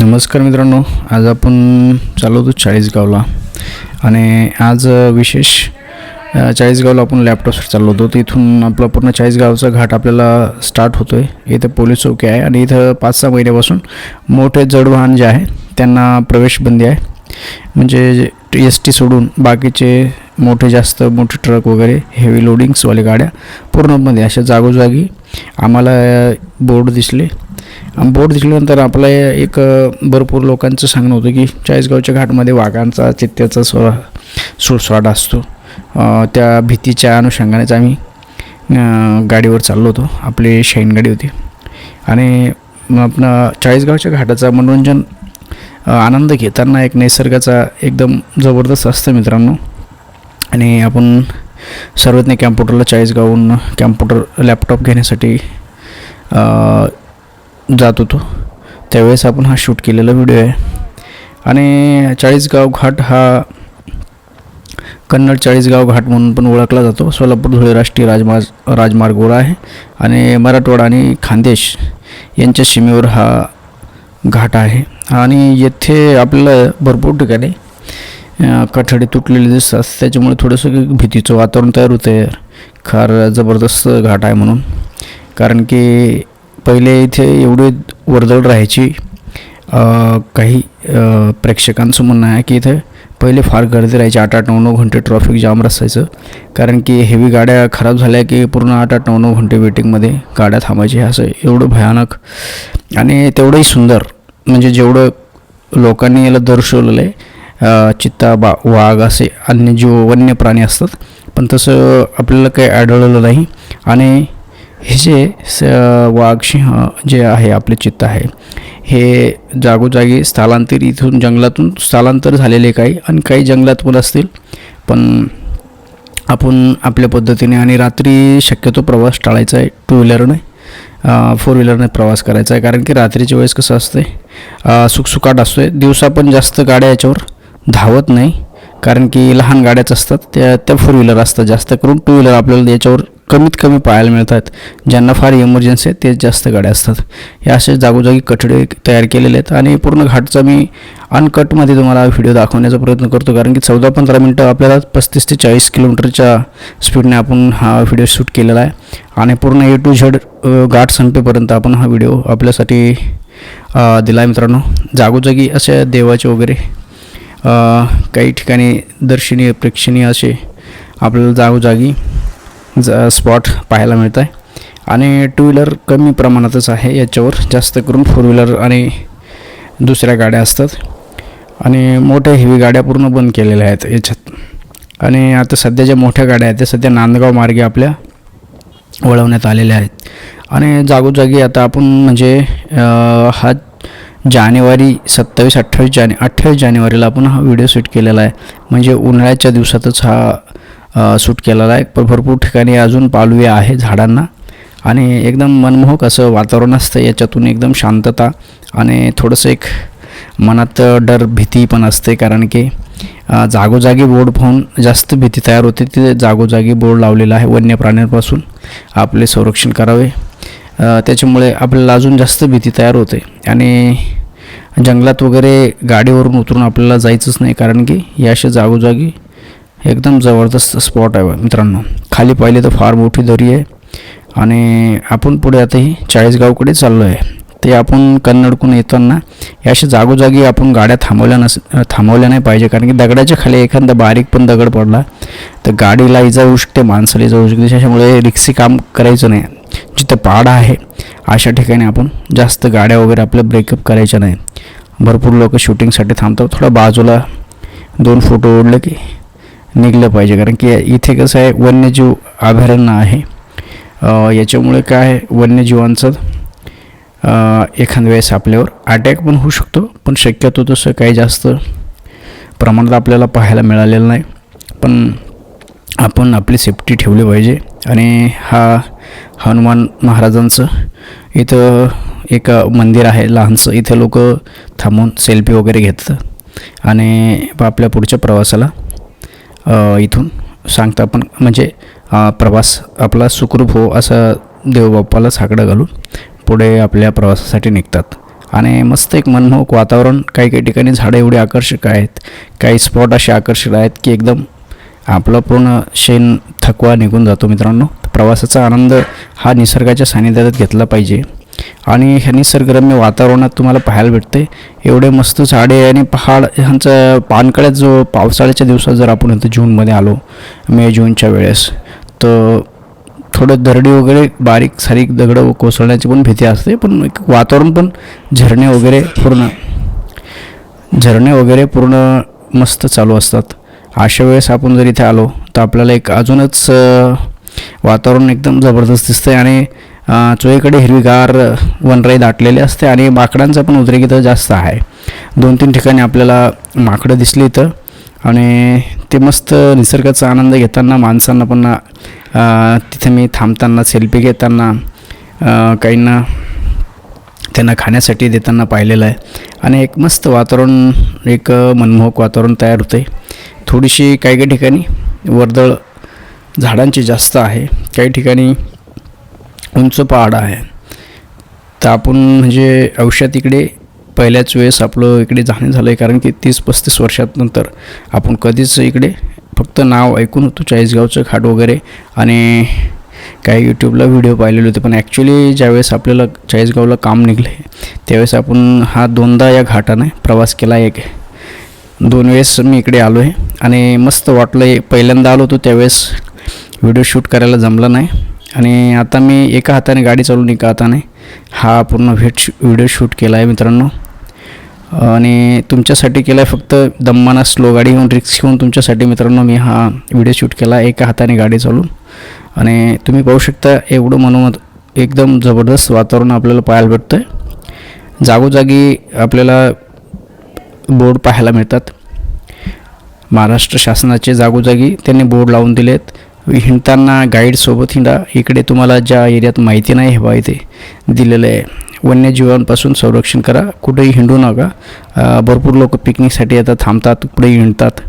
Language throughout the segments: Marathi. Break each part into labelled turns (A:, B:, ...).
A: नमस्कार मित्रांनो आज आपण चालवतो होतो चाळीसगावला. आणि आज विशेष चाळीसगावला आपण लॅपटॉपवर चाललो होतो. तिथून आपला पूर्ण चाळीसगावचा घाट आपल्याला स्टार्ट होतो आहे इथं पोलीस चौकी आहे आणि इथं पाच सहा महिन्यापासून मोठे जड वाहन जे आहे त्यांना प्रवेश बंदी आहे. म्हणजे एस टी सोडून बाकीचे मोठे जास्त मोठे ट्रक वगैरे हेवी लोडिंग्सवाले गाड्या पूर्णमध्ये अशा जागोजागी आम्हाला बोर्ड दिसले. बोट दिसल्यानंतर आपलं एक भरपूर लोकांचं सांगणं होतं की चाळीसगावच्या घाटमध्ये वाघांचा चित्त्याचा स्व सुळसुळाट असतो. त्या भीतीच्या अनुषंगानेच आम्ही गाडीवर चाललो होतो. आपली शाईन गाडी होती. आणि मग चाळीसगावच्या घाटाचा मनोरंजन आनंद घेताना एक निसर्गाचा एकदम जबरदस्त असतं मित्रांनो. आणि आपण सर्वज्ञ कॅम्प्युटरला चाळीसगावहून कॅम्प्युटर लॅपटॉप घेण्यासाठी जात होतो. त्यावेळेस आपण हा शूट केलेला व्हिडिओ आहे. आणि चाळीसगाव घाट हा कन्नड चाळीसगाव घाट म्हणून पण ओळखला जातो. सोलापूर धुळे राष्ट्रीय राजमार्ग राजमार्गवर आहे. आणि मराठवाडा आणि खानदेश यांच्या सीमेवर हा घाट आहे. आणि येथे आपल्याला भरपूर ठिकाणी कठडे तुटलेले दिसतात. त्याच्यामुळे थोडंसं भीतीचं वातावरण तयार होतं आहे फार जबरदस्त घाट आहे म्हणून. कारण की पहिले इथे एवढी वर्दळ राहायची काही प्रेक्षकांचं म्हणणं आहे की इथे पहिले फार गर्दी राहायची. आठ आठ नऊ नऊ घंटे ट्रॉफिक जाम रसायचं कारण की हेवी गाड्या खराब झाल्या की पूर्ण आठ आठ नऊ नऊ घंटे वेटिंगमध्ये गाड्या थांबायची. असं एवढं भयानक आणि तेवढंही सुंदर. म्हणजे जेवढं लोकांनी याला दर्शवलेलं आहे चित्ता बा वाघ असे अन्य जीव वन्य प्राणी असतात. पण तसं आपल्याला काही आढळलं नाही. आणि हे जे स वाघसिंह जे आहे आपले चित्त आहे हे जागोजागी स्थलांतर इथून जंगलातून स्थलांतर झालेले काही आणि काही जंगलात पण असतील. पण आपण आपल्या पद्धतीने आणि रात्री शक्यतो प्रवास टाळायचा आहे. टू व्हीलरने फोर व्हीलरने प्रवास करायचा आहे. कारण की रात्रीच्या वेळेस कसं असते सुखसुकाट असतो आहे दिवसा पण जास्त गाड्या याच्यावर धावत नाही. कारण की लहान गाड्याच असतात त्या त्या फोर व्हीलर असतात जास्त करून. टू व्हीलर आपल्याला याच्यावर कमीत कमी पाहायला मिळतात. ज्यांना फार इमर्जन्सी आहे तेच जास्त गाड्या असतात. हे असे जागोजागी कठडे तयार केलेले आहेत आणि पूर्ण घाटचा मी अनकटमध्ये तुम्हाला व्हिडिओ दाखवण्याचा प्रयत्न करतो. कारण की चौदा पंधरा मिनटं आपल्याला पस्तीस ते चाळीस किलोमीटरच्या स्पीडने आपण हा व्हिडिओ शूट केलेला आहे. आणि पूर्ण ए टू झेड घाट संपेपर्यंत आपण हा व्हिडिओ आपल्यासाठी दिला आहे मित्रांनो. जागोजागी अशा देवाचे वगैरे काही ठिकाणी दर्शनीय प्रेक्षणीय असे आपल्याला जागोजागी ज स्पॉट पाहायला मिळत आहे आणि टू व्हीलर कमी प्रमाणातच आहे याच्यावर जास्त करून फोर व्हीलर आणि दुसऱ्या गाड्या असतात. आणि मोठ्या हेवी गाड्या पूर्ण बंद केलेल्या आहेत याच्यात. आणि आता सध्या ज्या मोठ्या गाड्या आहेत त्या सध्या नांदगाव मार्गे आपल्या वळवण्यात आलेल्या आहेत. आणि जागोजागी आता आपण म्हणजे हा जानेवारी सत्तावीस अठ्ठावीस जाने अठ्ठावीस जानेवारीला आपण हा व्हिडिओ शूट केलेला आहे. म्हणजे उन्हाळ्याच्या दिवसातच हा सूट केलेला आहे. पण भरपूर ठिकाणी अजून पालवे आहे झाडांना. आणि एकदम मनमोहक असं वातावरण असतं. याच्यातून एकदम शांतता आणि थोडंसं एक मनात डर भीती पण असते. कारण की जागोजागी बोर्ड पाहून जास्त भीती तयार होते. तिथे जागोजागी बोर्ड लावलेला आहे वन्य प्राण्यांपासून आपले संरक्षण करावे. त्याच्यामुळे आपल्याला अजून जास्त भीती तयार होते. आणि जंगलात वगैरे गाडीवरून उतरून आपल्याला जायचंच नाही. कारण की या अशा जागोजागी एकदम जबरदस्त स्पॉट आहे मित्रांनो. खाली पाहिले तर फार मोठी दरी आहे. आणि आपण पुढे आता ही चाळीसगावकडे चाललो आहे. ते आपण कन्नडकून येताना या अशा जागोजागी आपण गाड्या थांबवल्या नस थांबवल्या नाही पाहिजे. कारण की दगडाच्या खाली एखादा बारीक पण दगड पडला तर गाडीला इजा होऊ शकते माणसाला इजा होऊ शकते. त्याच्यामुळे रिक्सी काम करायचं नाही. जिथं पहाड आहे अशा ठिकाणी आपण जास्त गाड्या वगैरे आपल्या ब्रेकअप करायच्या नाही. भरपूर लोक शूटिंगसाठी थांबतात. थोडं बाजूला दोन फोटो ओढले की निघलं पाहिजे. कारण की इथे कसं आहे वन्यजीव अभयारण्य आहे. याच्यामुळे काय आहे वन्यजीवांचं एखाद्या वेळेस आपल्यावर अटॅक पण होऊ शकतो. पण शक्यतो तसं काही जास्त प्रमाणात आपल्याला पाहायला मिळालेलं नाही. पण आपण आपली सेफ्टी ठेवली पाहिजे. आणि हा हनुमान महाराजांचं इथं एक मंदिर आहे लहानसं. इथं लोक थांबून सेल्फी वगैरे घेतात. आणि आपल्या पुढच्या प्रवासाला इथून सांगता पण म्हणजे प्रवास आपला सुखरूप हो असं देवबाप्पाला साकडं घालून पुढे आपल्या प्रवासासाठी निघतात. आणि मस्त एक मनमोहक वातावरण काही काही ठिकाणी झाडं एवढी आकर्षक आहेत काही स्पॉट असे आकर्षक आहेत की एकदम आपलं पूर्ण शेण थकवा निघून जातो मित्रांनो. प्रवासाचा आनंद हा निसर्गाच्या सानिध्यात घेतला पाहिजे. आणि ह्या निसर्गरम्य वातावरणात तुम्हाला पाहायला भेटते. एवढे मस्त झाडे आणि पहाड ह्यांचा पानकळ्यात जो पावसाळ्याच्या दिवसात जर आपण इथं जूनमध्ये आलो मे जूनच्या वेळेस तर थोडं दरडी वगैरे बारीक सारीक दगडं कोसळण्याची पण भीती असते पण एक वातावरण पण झरणे वगैरे पूर्ण झरणे वगैरे पूर्ण मस्त चालू असतात. अशा वेळेस आपण जर इथे आलो तर आपल्याला एक अजूनच वातावरण एकदम जबरदस्त दिसतं आणि चोईकडे हिरवीगार वनराई दाटलेली असते आणि माकडांचा पण उद्रेक इथं जास्त आहे. दोन तीन ठिकाणी आपल्याला माकडं दिसली इथं आणि ते मस्त निसर्गाचा आनंद घेताना माणसांना पण तिथे मी थांबताना सेल्फी घेताना काहींना त्यांना खाण्यासाठी देताना पाहिलेलं आहे. आणि एक मस्त वातावरण एक मनमोहक वातावरण तयार होते थोडीशी काही काही ठिकाणी वर्दळ झाडांची जास्त आहे. काही ठिकाणी उंच पहाड आहे. तर आपण म्हणजे आयुष्यात इकडे पहिल्याच वेळेस आपलं इकडे जाणं झालं आहे कारण की तीस पस्तीस वर्षानंतर आपण कधीच इकडे फक्त नाव ऐकून होतो चाळीसगावचं घाट वगैरे. आणि काही यूट्यूबला व्हिडिओ पाहिलेले होते पण ॲक्च्युली ज्यावेळेस आपल्याला चाळीसगावला काम निघले त्यावेळेस आपण हा दोनदा या घाटाने प्रवास केला एक. दोन वेळेस मी इकडे आलो आहे आणि मस्त वाटलं आहे पहिल्यांदा आलो होतो त्यावेळेस व्हिडिओ शूट करायला जमला नाही. आणि आता मी एका हाताने गाडी चालवून एका हाताने. हा पूर्ण व्हिट व्हिडिओ शूट केला आहे मित्रांनो. आणि तुमच्यासाठी केला आहे फक्त दम्माना स्लो गाडी घेऊन रिक्स घेऊन तुमच्यासाठी मित्रांनो मी हा व्हिडिओ शूट केला एका हाताने गाडी चालवून. आणि तुम्ही पाहू शकता एवढं मनोमत एकदम जबरदस्त वातावरण आपल्याला पाहायला भेटतं आहे जागोजागी आपल्याला बोर्ड पाहायला मिळतात. महाराष्ट्र शासनाचे जागोजागी त्यांनी बोर्ड लावून दिलेत. हिंडताना गाईडसोबत हिंडा. इकडे तुम्हाला ज्या एरियात माहिती नाही हवा इथे दिलेलं आहे. वन्यजीवांपासून संरक्षण करा. कुठेही हिंडू नका. भरपूर लोक पिकनिकसाठी येतात थांबतात कुठेही हिंडतात.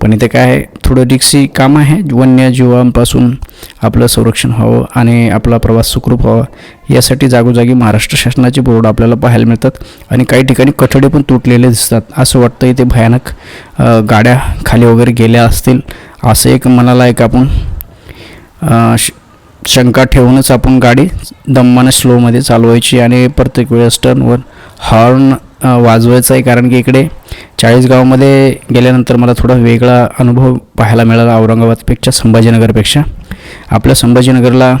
A: पण इथे काय आहे? थोडं रिक्सी काम आहे. वन्यजीवांपासून आपलं संरक्षण व्हावं आणि आपला प्रवास सुखरूप व्हावा. यासाठी जागोजागी महाराष्ट्र शासनाचे बोर्ड आपल्याला पाहायला मिळतात आणि काही ठिकाणी कठडे पण तुटलेले दिसतात. असं वाटतं इथे भयानक गाड्या खाली वगैरे गेल्या असतील. असं एक मनाला एक आपण शंका ठेवूनच आपण गाडी दम्मानं स्लोमध्ये चालवायची आणि प्रत्येक वेळेस टर्नवर हॉर्न वाजवायचा आहे कारण की इकडे चाळीसगावमध्ये गेल्यानंतर मला थोडा वेगळा अनुभव पाहायला मिळाला औरंगाबादपेक्षा संभाजीनगरपेक्षा. आपल्या संभाजीनगरला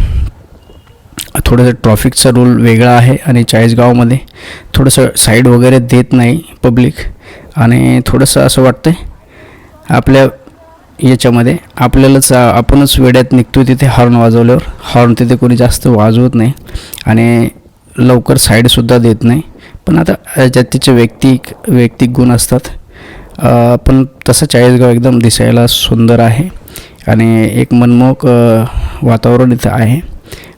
A: थोडंसं ट्रॉफिकचा रूल वेगळा आहे आणि चाळीसगावमध्ये थोडंसं साईड वगैरे देत नाही पब्लिक आणि थोडंसं असं वाटतं आपल्या याच्यामध्ये आपल्यालाच आपणच वेड्यात निघतो तिथे हॉर्न वाजवल्यावर. हॉर्न तिथे कोणी जास्त वाजवत नाही आणि लवकर साईडसुद्धा देत नाही. पण आता ज्यात तिचे वैयक्तिक वैयक्तिक गुण असतात पण तसं चाळीसगाव एकदम दिसायला सुंदर आहे आणि एक मनमोहक वातावरण इथं आहे.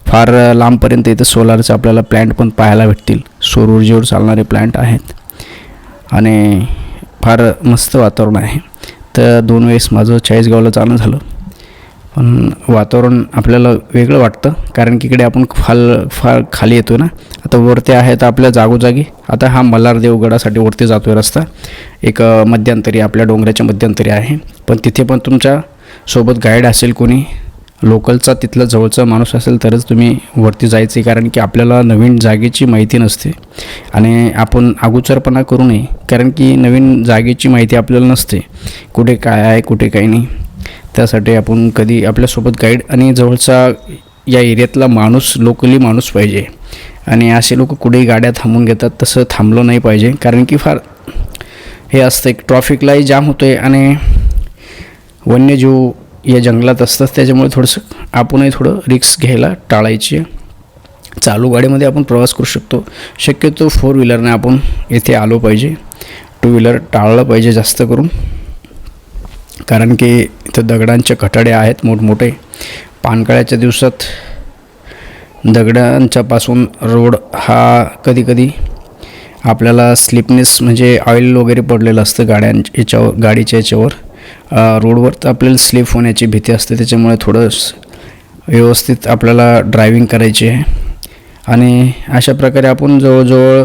A: फार लांबपर्यंत इथं सोलारचं आपल्याला प्लॅन्ट पण पाहायला भेटतील. सौर ऊर्जेवर चालणारे प्लॅन्ट आहेत आणि फार मस्त वातावरण आहे. तर दोन वेळेस माझं चाळीसगावला जाणं झालं. पण वातावरण आपल्याला वेगळं वाटतं कारण की इकडे आपण फाल फार खाली येतो ना. आता वरती आहे तर आपल्या जागोजागी आता हा मल्हार देवगडासाठी वरती जातो आहे रस्ता. एक मध्यंतरी आपल्या डोंगराच्या मध्यंतरी आहे. पण तिथे पण तुमच्यासोबत गाईड असेल कोणी लोकलचा तिथला जवळचा माणूस असेल तरच तुम्ही वरती जायचे कारण की आपल्याला नवीन जागेची माहिती नसते. आणि आपण अगोचरपणा करू नये कारण की नवीन जागेची माहिती आपल्याला नसते. कुठे काय आहे कुठे काही नाही. त्यासाठी आपण कधी आपल्यासोबत गाईड आणि जवळचा या एरियातला माणूस लोकली माणूस पाहिजे. आणि असे लोक कुठेही गाड्या थांबून घेतात तसं थांबलं नाही पाहिजे. कारण की फार हे असतं एक ट्रॉफिकलाही जाम होतो आहे आणि वन्यजीव या जंगलात असतात त्याच्यामुळे थोडंसं आपणही थोडं रिक्स घ्यायला टाळायची चालू गाडीमध्ये आपण प्रवास करू शकतो. शक्यतो फोर व्हीलरने आपण इथे आलो पाहिजे. टू व्हीलर टाळलं पाहिजे जास्त करून. कारण की इथं दगडांचे कठाडे आहेत मोठमोठे. पानकळ्याच्या दिवसात दगडांच्यापासून रोड हा कधीकधी आपल्याला स्लिपनेस म्हणजे ऑइल वगैरे पडलेलं असतं गाड्यां याच्यावर गाडीच्या याच्यावर. रोडवर तर आपल्याला स्लिप होण्याची भीती असते त्याच्यामुळे थोडं व्यवस्थित आपल्याला ड्रायविंग करायची आहे. आणि अशा प्रकारे आपण जवळजवळ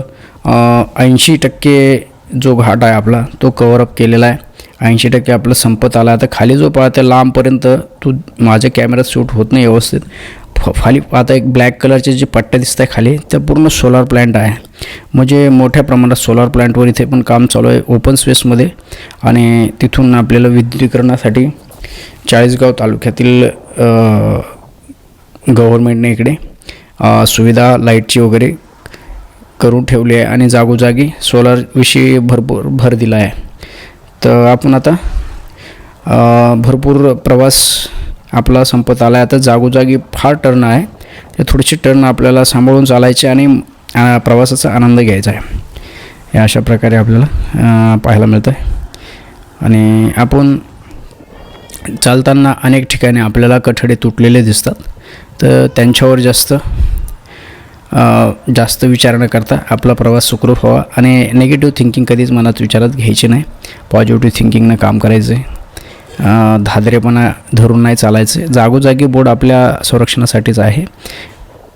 A: ऐंशी टक्के जो घाट आहे आपला तो कवरअप केलेला आहे. ऐंशी टक्के आपलं संपत आला. आता खाली जो पाहते लांबपर्यंत तू माझ्या कॅमेऱ्यात शूट होत नाही व्यवस्थित. खाली आता एक ब्लॅक कलरचे जे पट्ट्या दिसत आहे खाली त्या पूर्ण सोलार प्लॅन्ट आहे. म्हणजे मोठ्या प्रमाणात सोलार प्लॅन्टवर इथे पण काम चालू आहे ओपन स्पेसमध्ये आणि तिथून आपल्याला विद्युतीकरणासाठी चाळीसगाव तालुक्यातील गव्हर्मेंटने इकडे सुविधा लाईटची वगैरे करून ठेवली आहे. आणि जागोजागी सोलारविषयी भरपूर भर दिला आहे. तर आपण आता भरपूर प्रवास आपला संपत आला आहे आता जागोजागी फार टर्न आहे. ते थोडेसे टर्न आपल्याला सांभाळून चालायचे आणि प्रवासाचा आनंद घ्यायचा आहे. या अशा प्रकारे आपल्याला पाहायला मिळतं आहे आणि आपण चालताना अनेक ठिकाणी आपल्याला कठडे तुटलेले दिसतात. तर त्यांच्यावर जास्त जास्त विचार न करता आपला प्रवास सुखरूप व्हावा आणि निगेटिव्ह थिंकिंग कधीच मनात विचारात घ्यायची नाही. पॉझिटिव्ह थिंकिंगनं काम करायचं आहे धादरेपणा धरून नाही चालायचं जागोजागी बोर्ड आपल्या संरक्षणासाठीच आहे.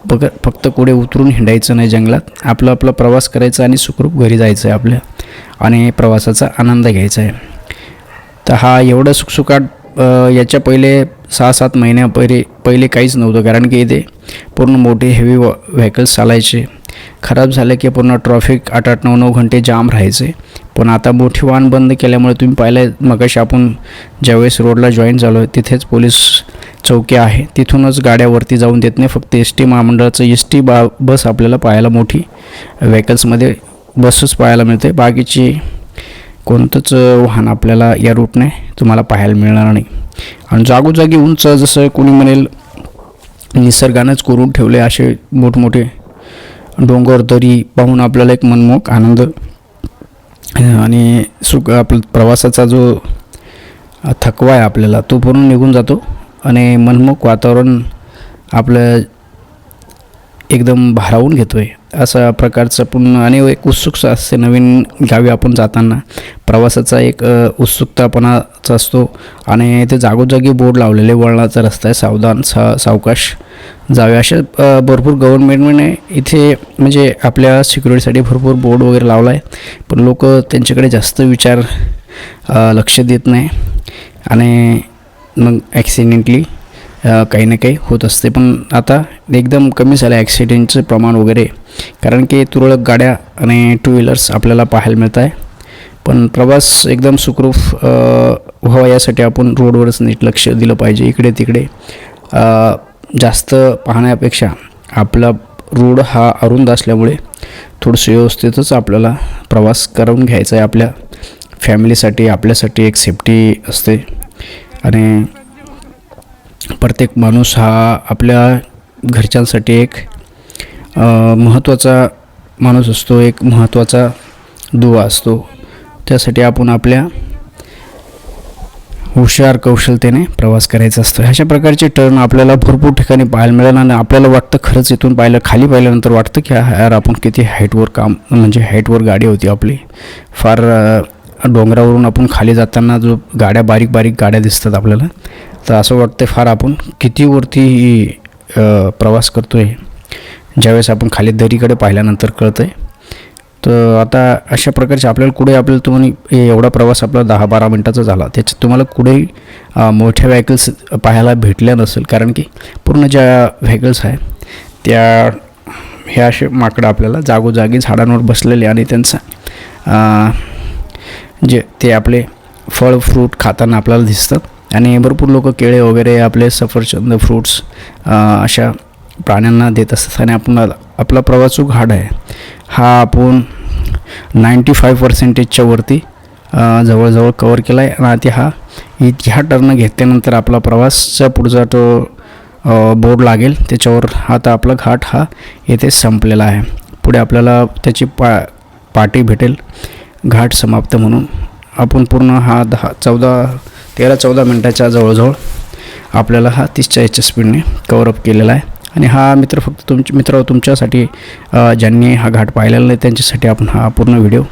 A: बघ फक्त कुठे उतरून हिंडायचं नाही जंगलात. आपला आपला प्रवास करायचा आणि सुखरूप घरी जायचं आहे आपल्या आणि प्रवासाचा आनंद घ्यायचा आहे तर हा एवढं सुखसुखाट याच्या पहिले सहा सात महिन्या पहिले पहिले काहीच नव्हतं. कारण की इथे पूर्ण मोठे हेवी व्हेकल्स चालायचे. खराब झालं की पूर्ण ट्रॉफिक आठ आठ नऊ नऊ घंटे जाम राहायचे. पण आता मोठी वाहन बंद केल्यामुळे तुम्ही पाहिलं मगाशी आपण ज्यावेळेस रोडला जॉईन झालो तिथेच पोलीस चौकी आहे. तिथूनच गाड्यावरती जाऊन देत नाही. फक्त एस टी महामंडळाचं एस टी बा बस आपल्याला पाहायला मोठी व्हेकल्समध्ये बसच पाहायला मिळते. बाकीची कोणतंच वाहन आपल्याला या रूटने तुम्हाला पाहायला मिळणार नाही. आणि जागोजागी उंच जसं कोणी म्हणेल निसर्गानंच करून ठेवले असे मोठमोठे डोंगर दरी पाहून आपल्याला एक मनमोहक आनंद आणि सुख आपला प्रवासाचा जो थकवा आहे आपल्याला तो पूर्ण निघून जातो. आणि मनमोहक वातावरण आपलं एकदम भारावून घेतो आहे असा प्रकारचं पूर्ण आणि एक उत्सुकता असते नवीन गावी आपण जाताना. प्रवासाचा एक उत्सुकतापणाचा असतो. आणि ते जागोजागी बोर्ड लावलेले वळणाचा रस्ता आहे सावधान सा सावकाश जावे. अशा भरपूर गव्हर्नमेंटने इथे म्हणजे आपल्या सिक्युरिटीसाठी भरपूर बोर्ड वगैरे लावला आहे पण लोक त्यांच्याकडे जास्त विचार लक्ष देत नाही. आणि मग ॲक्सिडेंटली काही ना काही होत असते. पण आता एकदम कमी झालं आहे ॲक्सिडेंटचं प्रमाण वगैरे. कारण की तुरळक गाड्या आणि टू व्हीलर्स आपल्याला पाहायला मिळत आहे पण प्रवास एकदम सुखरूप व्हावा यासाठी आपण रोडवरच नीट लक्ष दिलं पाहिजे. इकडे तिकडे जास्त पाहण्यापेक्षा आपला रोड हा अरुंद असल्यामुळे थोडंसं व्यवस्थितच आपल्याला प्रवास करून घ्यायचा आहे. आपल्या फॅमिलीसाठी आपल्यासाठी एक सेफ्टी असते. आणि प्रत्येक माणूस हा आपल्या घरच्यांसाठी एक महत्त्वाचा माणूस असतो एक महत्त्वाचा दुवा असतो. त्यासाठी आपण आपल्या हुशार कौशलतेने प्रवास करायचा असतो. अशा प्रकारचे टर्न आपल्याला भरपूर ठिकाणी पाहायला मिळाला आणि आपल्याला वाटतं खरंच इथून पाहिलं खाली पाहिल्यानंतर वाटतं की यार आपण किती हाईटवर काम म्हणजे हाईटवर गाडी होती आपली. फार डोंगरावरून आपण खाली जाताना जो गाड्या बारीक बारीक गाड्या दिसतात आपल्याला तर असं वाटतं फार आपण किती वरती प्रवास करतो आहे ज्यावेळेस आपण खाली दरीकडे पाहिल्यानंतर कळतं आहे तर आता अशा प्रकारचे आपल्याला कुठे आपल्याला तुम्हाला एवढा प्रवास आपला दहा बारा मिनटाचा झाला त्याच्यात तुम्हाला कुठेही मोठ्या व्हेकल्स पाहायला भेटल्या नसेल कारण की पूर्ण ज्या व्हेकल्स आहे त्या हे असे माकडं आपल्याला जागोजागी झाडांवर बसलेले आणि त्यांचा जे ते आपले फळ फ्रूट खाताना आपल्याला दिसतात. आणि भरपूर लोक केळे वगैरे आपले सफरचंद फ्रूट्स अशा प्राण्यांना देत असतात. आणि आपण आपला प्रवास जो घाट आहे हा आपण नाईंटी फाईव्ह पर्सेंटेजच्या वरती जवळजवळ कवर केला आहे आणि आता हा ह्या टर्न घेतल्यानंतर आपला प्रवासचा पुढचा तो बोर्ड लागेल. त्याच्यावर आता आपला घाट हा येथे संपलेला आहे. पुढे आपल्याला त्याची पा पाटी भेटेल. घाट समाप्त म्हणून. आपण पूर्ण हा दहा चौदा तेरा चौदा मिनटाच्या जवळजवळ आपल्याला हा तीसच्या याच्या स्पीडने कवरअप केलेला आहे. आणि हा मित्र फक्त तुमचे मित्र तुमच्यासाठी ज्यांनी हा घाट पाहिलेला नाही त्यांच्यासाठी आपण हा पूर्ण व्हिडिओ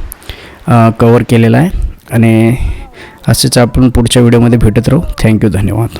A: कवर केलेला आहे. आणि असेच आपण पुढच्या व्हिडिओमध्ये भेटत राहू. थँक्यू धन्यवाद.